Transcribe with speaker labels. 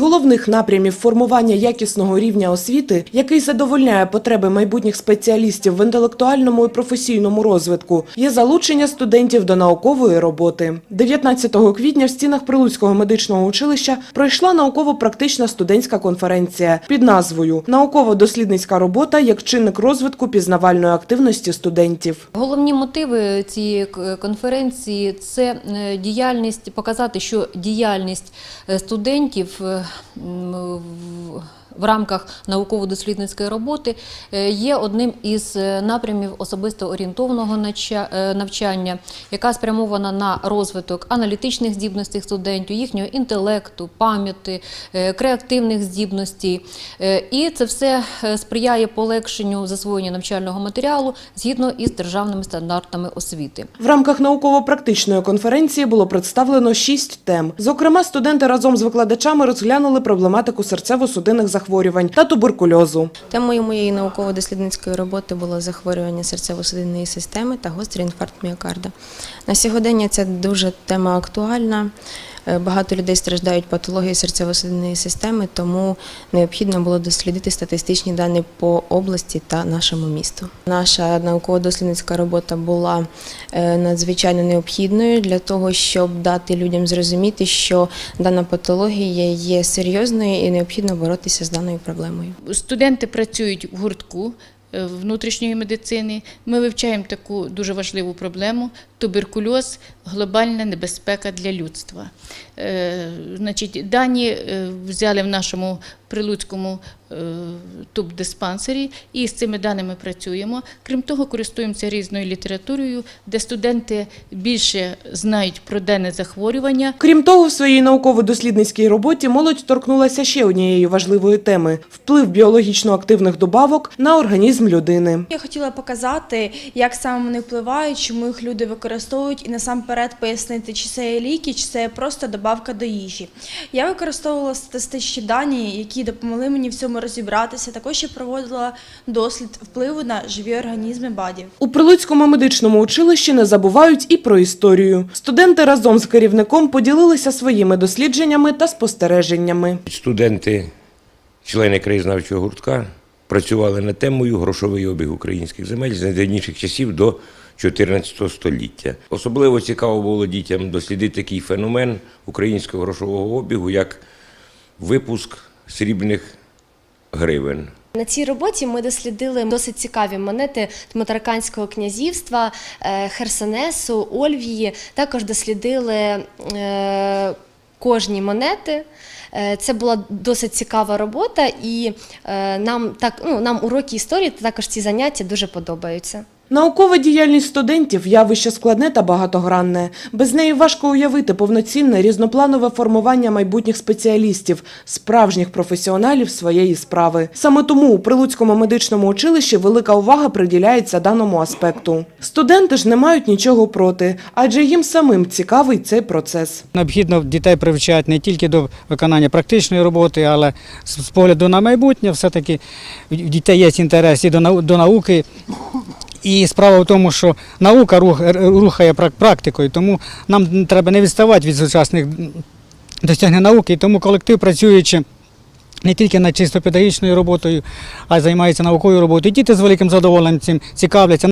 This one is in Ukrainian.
Speaker 1: головних напрямів формування якісного рівня освіти, який задовольняє потреби майбутніх спеціалістів в інтелектуальному і професійному розвитку, є залучення студентів до наукової роботи. 19 квітня в стінах Прилуцького медичного училища пройшла науково-практична студентська конференція під назвою Науково-дослідницька робота як чинник розвитку пізнавальної активності студентів.
Speaker 2: Головні мотиви цієї конференції це е, діяльність, показати, що діяльність е, студентів е, м, в- рамках науково-дослідницької роботи е, є одним із е, напрямів особисто орієнтованого е, навчання, яка спрямована на розвиток аналітичних здібностей студентів, їхнього інтелекту, пам'яті, креативних здібностей. І це все сприяє полегшенню засвоєння навчального матеріалу згідно із державними стандартами освіти.
Speaker 1: В рамках науково-практичної конференції було представлено шість тем. Зокрема, студенти разом з викладачами розглянули проблематику серцево-судинних захворювань та туберкульозу.
Speaker 3: Темою моєї науково-дослідницької роботи було захворювання серцево-судинної системи та гострий інфаркт міокарда. На сьогодення ця дуже тема актуальна. Е, Багато людей страждають патологією серцево-судинної системи, тому необхідно було дослідити статистичні дані по області та нашому місту. Наша науково-дослідницька робота була е, надзвичайно необхідною для того, щоб дати людям зрозуміти, що дана патологія є серйозною і необхідно боротися з даною проблемою.
Speaker 4: Студенти працюють в гуртку внутрішньої медицини. Ми вивчаємо таку дуже важливу проблему туберкульоз глобальна небезпека для людства. Е, Значить, дані е, взяли в нашому прилуцькому е, тубдиспансері і з цими даними працюємо. Крім того, користуємося різною літературою, де студенти більше знають про денне захворювання,
Speaker 1: Крім того, в своїй науково-дослідницькій роботі молодь торкнулася ще однієї важливої теми вплив біологічно активних добавок на організм людини.
Speaker 5: Я хотіла показати, як саме вони впливають, чому їх люди використовують, і насамперед пояснити, чи це є ліки, чи це є просто добавка до їжі. Я використовувала статистичні дані, які допомогли мені в цьому розібратися. Також я проводила дослід впливу на живі організми бадів.
Speaker 1: У Прилуцькому медичному училищі не забувають і про історію. Студенти разом з керівником поділилися своїми дослідженнями та спостереженнями.
Speaker 6: Студенти, члени краєзнавчого гуртка, працювали над темою грошовий обіг українських земель з найдавніших часів до 14 століття. Особливо цікаво було дітям дослідити такий феномен українського грошового обігу, як випуск срібних гривень.
Speaker 7: На цій роботі ми дослідили досить цікаві монети Тмотараканського князівства, е, Херсонесу, Ольвії. Також дослідили е, кожні монети. Е, Це була досить цікава робота, і нам так ну нам уроки історії та також ці заняття дуже подобаються.
Speaker 1: Наукова діяльність студентів явище складне та багатогранне. Без неї важко уявити повноцінне різнопланове формування майбутніх спеціалістів, справжніх професіоналів своєї справи. Саме тому у Прилуцькому медичному училищі велика увага приділяється даному аспекту. Студенти ж не мають нічого проти, адже їм самим цікавий цей процес.
Speaker 8: Необхідно дітей привчати не тільки до виконання практичної роботи, але з погляду на майбутнє, все-таки в дітей є інтерес і до науки. І справа в тому, що наука рухає практикою, тому нам треба не відставати від сучасних досягнень науки. І тому колектив, працюючи не тільки над чисто педагогічною роботою, а й займається науковою роботою. Діти з великим задоволенням цим цікавляться.